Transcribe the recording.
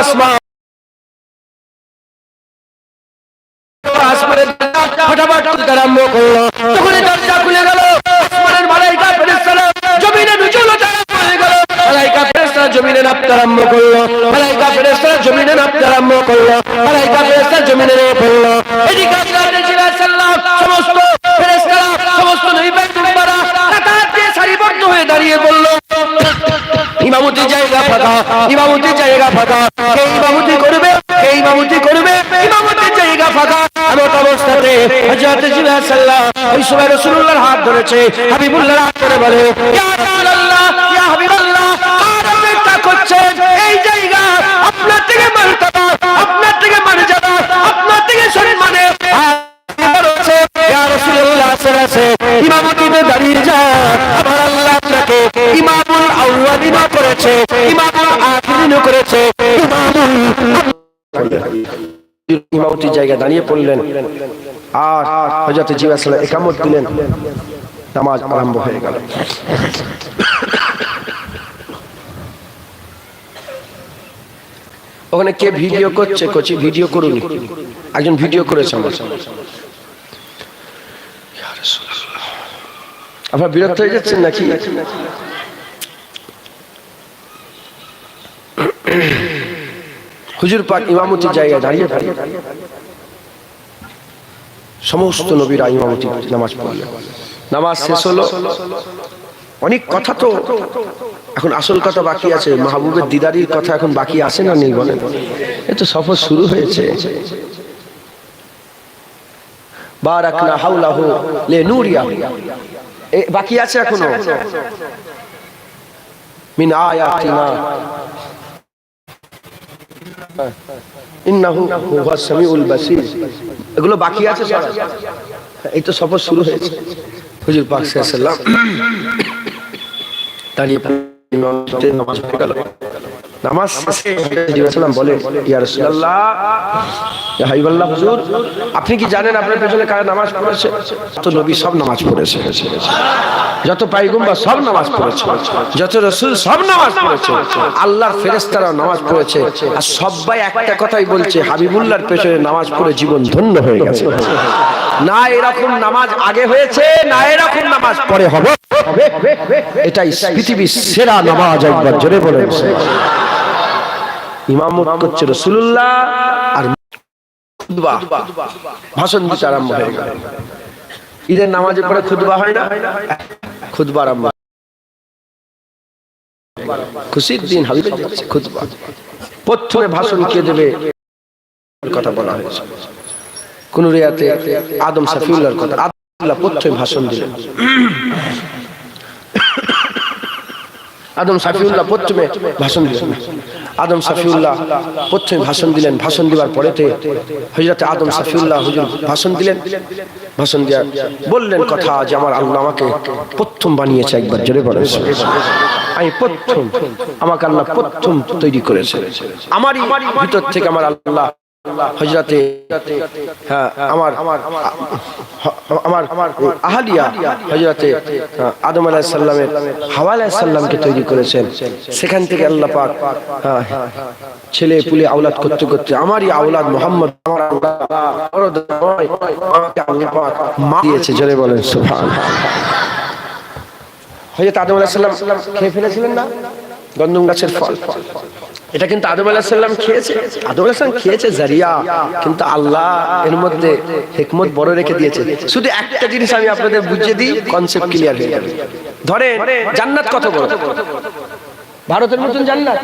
আসমান আসমানের ফটাফট আরম্ভ করল। তখনই দরজা খুলে গেল। আসমানের মালাইকা ফেরেশতারা জমিনে হতে হয়ে গেল। মালাইকা ফেরেশতারা জমিনে নামতে আরম্ভ করল। মালাইকা ফেরেশতারা জমিনে সমস্ত ফেরেশতারা সমস্ত নবী পয়গম্বররা কাতার দিয়ে সারিবদ্ধ হয়ে দাঁড়িয়ে বলল ইমামতি জায়গা ফাঁকা ইমামতি জায়গা ফাঁকা কে ইমামতি করবে? কে ইমামতি করবে? ইমামতি জায়গা ফাঁকা এমন অবস্থাতে হযরত জিবাহ সাল্লাল্লাহু ওই সময় রাসূলুল্লাহর হাত ধরেছে, হাবিবুল্লাহর হাত ধরে বলে ইমামতির দাঁড়িয়ে পড়লেন। আর হযরত জিয়া একামত দিলেন। নামাজ আরম্ভ হয়ে গেল। ওখানে কে ভিডিও করছে? কচি, ভিডিও করুন। একজন ভিডিও করেছে আমার। আপনার বিরক্ত হয়ে যাচ্ছেন নাকি? হুজুর পাক ইমামতির জায়গায় দাঁড়িয়ে দাঁড়িয়ে। সমস্ত নবীরা ইমামতি নামাজ পড়লেন। নামাজ শেষ হলো। অনেক কথা তো এখন আসল কথা বাকি আছে। মাহবুবের দিদারির কথা এখন বাকি আছে না নেই বলেন এ তো সফর শুরু হয়েছে। বারাকনা হাওলাহু লে নূরিয়া এ বাকি আছে এখনও। মিন আয়াতিনা এগুলো বাকি আছে এই তো সফর শুরু হয়েছে। হুজুর পাক সাল্লাল্লাহু দাঁড়িয়ে নামাজ বলে আপনি কি জানেন আপনার পেছনে কারা নামাজ পড়েছে? তো নবী সব নামাজ পড়েছে। যত পাইগুম্বা সব নামাজ পড়েছে। যত রসুল সব নামাজ পড়েছে। আল্লাহর ফেরেশতারাও নামাজ পড়েছে। আর সবাই একটা কথাই বলছে, হাবিবুল্লাহর পেছনে নামাজ পড়ে জীবন ধন্য হয়ে গেছে। না এরকম নামাজ আগে হয়েছে, না এরকম নামাজ পরে হবে। এটাই পৃথিবীর সেরা নামাজ একবার জোরে বলেন। ইমামত করছে রসুল্লাহ আর ভাষণ দিতে আরম্ভ হয়ে গেল। ঈদের নামাজের পরে খুতবা হয় না? খুতবা আরম্ভ খুশির দিন খুতবা। প্রথমে ভাষণ কে দেবে? কথা বলা হয়েছে। কোন রিয়াতে আদম সাফিউল্লাহর কথা আদম প্রথমে ভাষণ দিলেন আদম সাফিউল্লাহ প্রথমে ভাষণ দিলেন আদম সাফিউল্লাহ প্রথমে ভাষণ দিলেন। ভাষণ দেওয়ার পরেতে হজরত আদম সাফিউল্লাহ হুজুর ভাষণ দিলেন। ভাষণ দিয়া বললেন কথা যে আমার আল্লাহ আমাকে প্রথম বানিয়েছে একবার, জোরে বলেন আমি প্রথম, আমাকে আল্লাহ প্রথম তৈরি করেছে। আমারই ভিতর থেকে আমার আল্লাহ হজরতে হ্যাঁ আমার আমার আহালিয়া হজরতে আদম আলাইহিস সালামের হাওয়া আলাইহিস সালামকে তৈরি করেছেন। সেখান থেকে আল্লাহ পাক ছেলে পুলে আওলাদ করতে করতে আমারই আওলাদ মোহাম্মদ মা দিয়েছে বলেন হযরত আদম আলাইহিস সালাম খেয়ে ফেলেছিলেন না? গন্ধম গাছের ফল। এটা কিন্তু আদম আলাহ সাল্লাম খেয়েছে। আদম আলাহসাল্লাম খেয়েছে জারিয়া, কিন্তু আল্লাহ এর মধ্যে হেকমত বড় রেখে দিয়েছে। শুধু একটা জিনিস আমি আপনাদের বুঝিয়ে দিই কনসেপ্ট ক্লিয়ার হয়ে যাবে। ধরে জান্নাত কত বড়? ভারতের মতন জান্নাত?